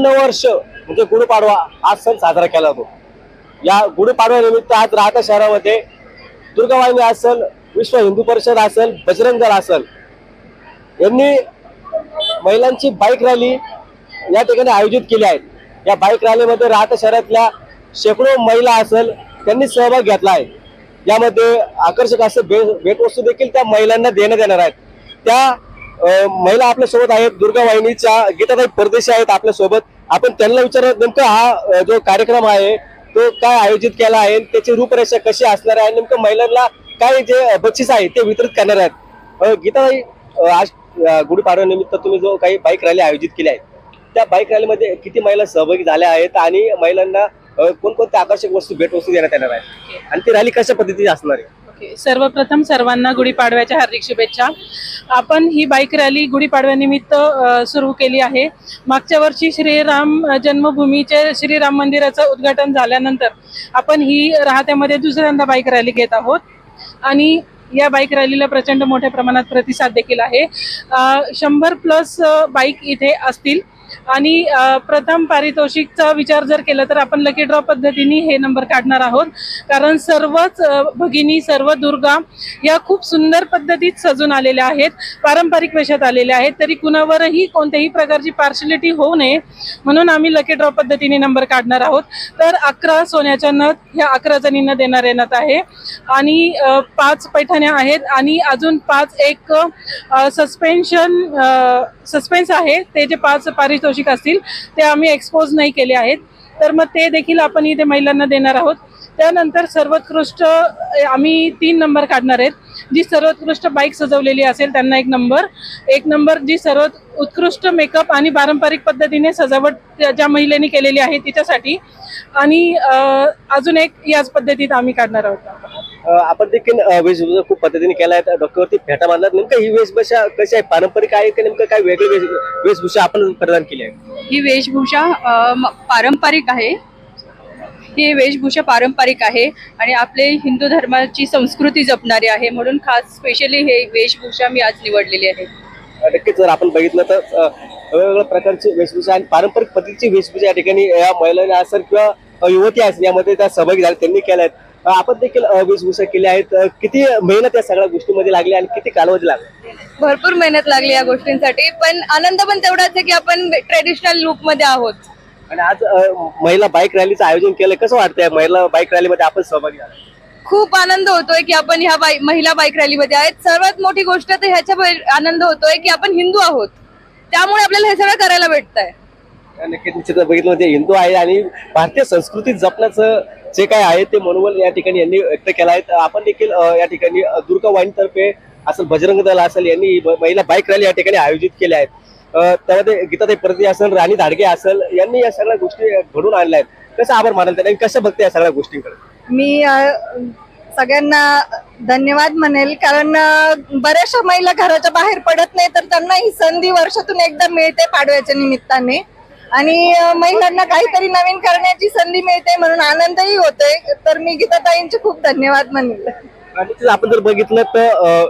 वर्ष म्हणजे गुढीपाडवा हा सण साजरा केला जातो. या गुढीपाडव्यानिमित्त आज राहता शहरामध्ये दुर्गावाहिनी असेल विश्व हिंदू परिषद असेल बजरंग दल असेल यांनी महिलांची बाईक रॅली या ठिकाणी आयोजित केली आहे. या बाईक रॅलीमध्ये राहता शहरातल्या शेकडो महिला असेल त्यांनी सहभाग घेतला आहे. यामध्ये आकर्षक असं भे- भेटवस्तू देखील त्या महिलांना देण्यात येणार आहेत. त्या महिला आपल्यासोबत आहेत दुर्गा वाहिनीच्या गीताताई परदेशी आहेत आपल्यासोबत. आपण त्यांना विचारत नेमकं हा जो कार्यक्रम आहे तो काय आयोजित केला आहे त्याची रूपरेषा कशी असणार आहे आणि नेमकं महिलांना काय जे बक्षीस आहे ते वितरित करणार आहेत. गीताताई आज गुढीपाडव्यानिमित्त तुम्ही जो काही बाईक रॅली आयोजित केली आहे त्या बाईक रॅलीमध्ये किती महिला सहभागी झाल्या आहेत आणि महिलांना कोणकोणत्या आकर्षक वस्तू भेटवस्तू देण्यात येणार आहे आणि ती रॅली कशा पद्धतीची असणार आहे? सर्वप्रथम सर्वांना गुढीपाडव्याच्या हार्दिक शुभेच्छा. आपण ही बाईक रॅली गुढीपाडव्यानिमित्त सुरू केली आहे. मागच्या वर्षी श्रीराम जन्मभूमीचे श्रीराम मंदिराचं उद्घाटन झाल्यानंतर आपण ही राहत्यामध्ये दुसऱ्यांदा बाईक रॅली घेत आहोत. आणि या बाईक रॅलीला प्रचंड मोठ्या प्रमाणात प्रतिसाद देखील आहे. शंभर प्लस बाईक इथे असतील. आणि प्रथम पारितोषिकचा विचार जर केला तर आपण लकी ड्रॉ पद्धतीने हे नंबर काढणार आहोत. कारण सर्वच भगिनी सर्व दुर्गा या खूप सुंदर पद्धतीत सजून आलेल्या आहेत पारंपरिक वेशात आलेल्या आहेत. तरी कुणावरही कोणत्याही प्रकारची पार्शलिटी होऊ नये. म्हणून आम्ही लकी ड्रॉ पद्धतीने नंबर काढणार आहोत. तर अकरा सोन्याच्या नथ ह्या अकरा जणींना देणारे नथ आहे. आणि पाच पैठण्या आहेत. आणि अजून पाच एक सस्पेन्शन सस्पेन्स आहे. ते जे पाच पारितोषिक असतील ते आम्ही एक्सपोज नाही केले आहेत. तर मग ते देखील आपण इथे महिलांना देणार आहोत. त्यानंतर सर्वोत्कृष्ट आम्ही तीन नंबर काढणार आहेत. जी सर्वोत्कृष्ट बाईक सजवलेली असेल त्यांना एक नंबर. एक नंबर जी सर्वात उत्कृष्ट मेकअप आणि पारंपरिक पद्धतीने सजावट ज्या महिलेने केलेली आहे तिच्यासाठी. आणि अजून एक याच पद्धतीत आम्ही काढणार आहोत. आपण देखील वेशभूषा खूप पद्धतीने केला आहे डोक्यावरती फेटा बांधला नेमकं ही वेशभूषा कशी आहे? पारंपरिक आहे की नेमकं काय वेगळी वेश- वेशभूषा आपण प्रदान केली आहे? ही वेशभूषा पारंपरिक आहे. ही वेशभूषा पारंपरिक आहे आणि आपले हिंदू धर्माची संस्कृती जपणारी आहे. म्हणून खास स्पेशली हे वेशभूषा मी आज निवडलेली आहे. नक्कीच जर आपण बघितलं तर वेगवेगळ्या प्रकारची वेशभूषा आणि पारंपरिक पद्धतीची वेशभूषा या ठिकाणी या महिलांना असेल किंवा युवती असेल यामध्ये त्या सहभागी झाल्या त्यांनी केल्या आहेत. आपण देखील अ, वेशभूषा केली आहेत. किती मेहनत या सगळ्या गोष्टीमध्ये लागली आणि किती कालावधी लागला? भरपूर मेहनत लागली या गोष्टींसाठी पण आनंद पण तेवढाच आहे की आपण ट्रेडिशनल लुकमध्ये आहोत. आणि आज महिला बाईक रॅलीचं आयोजन केलं. कसं वाटतंय महिला बाईक रॅलीमध्ये आपण सहभागी झाला खूप आनंद होतोय की आपण ह्या बाई महिला बाईक रॅलीमध्ये आहेत. सर्वात मोठी गोष्ट तर ह्याच्या आनंद होतोय की आपण हिंदू आहोत. त्यामुळे आपल्याला हे सगळं करायला भेटतंय. नक्कीच निश्चित बघितलं म्हणजे हिंदू आहे आणि भारतीय संस्कृती जपण्याचं जे काय आहे ते मनोबल या ठिकाणी यांनी व्यक्त केलं आहे. तर आपण देखील या ठिकाणी दुर्गा वाईनतर्फे असेल बजरंग दल असेल यांनी महिला बाईक रॅली या ठिकाणी आयोजित केल्या आहेत. अ, त्यामध्ये गीताताई परती असेल राणी धाडगे असेल यांनी या सगळ्या गोष्टी घडून आणल्या आहेत. कसं आभार मानाल त्यांना कसं बघते या सगळ्या गोष्टींकडे? मी सगळ्यांना धन्यवाद म्हणेल कारण बऱ्याचशा महिला घराच्या बाहेर पडत नाही तर त्यांना ही संधी वर्षातून एकदा मिळते पाडव्याच्या निमित्ताने. आणि महिलांना काहीतरी नवीन करण्याची संधी मिळते म्हणून आनंदही होतोय. तर मी गीताताईंचे खूप धन्यवाद म्हणेल. आणि आपण जर बघितलं तर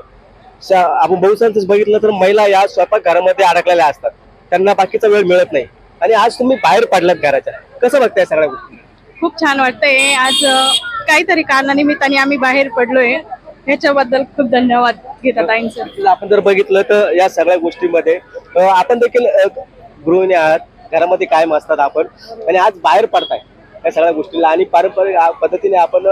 आपण बहुसंच बघितलं तर महिला या स्वयंपाक घरामध्ये अडकलेल्या असतात. त्यांना बाकीचा वेळ मिळत नाही. आणि आज तुम्ही बाहेर पडलात घराच्या. कसं बघताय सगळ्या गोष्टी? खूप छान वाटतंय. आज काहीतरी कारणानिमित्ताने आम्ही बाहेर पडलोय. ह्याच्याबद्दल खूप धन्यवाद घेतात आपण जर बघितलं तर या सगळ्या गोष्टींमध्ये आपण देखील गृहिणी आहात. घरामध्ये कायम असतात आपण. आणि आज बाहेर पडताय या सगळ्या गोष्टीला. आणि पारंपरिक पद्धतीने आपण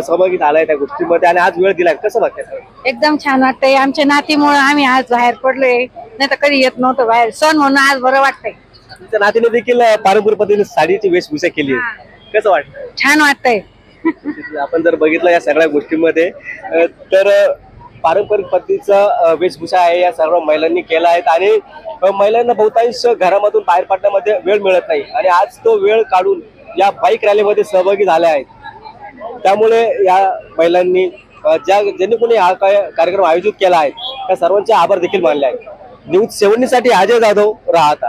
सहभागी झालाय त्या गोष्टीमध्ये आणि आज वेळ दिलाय. कसं सगळं एकदम छान वाटतंय. आमच्या नातीमुळे आम्ही आज बाहेर पडलोय. नाही तर कधी येत नव्हतं बाहेर. सण म्हणून आज बरं वाटतंय. तुमच्या नातीने देखील पारंपरिक पद्धतीने साडीची वेशभूषा केली आहे. कसं वाटतं छान वाटतंय. आपण जर बघितलं या सगळ्या गोष्टींमध्ये तर पारंपरिक पद्धतीचा वेशभूषा आहे या सर्व महिलांनी केला आहेत आणि महिलांना बहुतांश घरामधून बाहेर पडण्यामध्ये वेळ मिळत नाही. आणि आज तो वेळ काढून या बाईक रॅलीमध्ये सहभागी झाल्या आहेत. त्यामुळे या महिलांनी ज्या ज्यांनी कोणी हा काय कार्यक्रम आयोजित केला आहे त्या सर्वांचे आभार देखील मानले आहेत. न्यूज सेव्हन्टीसाठी अजय जाधव राहता.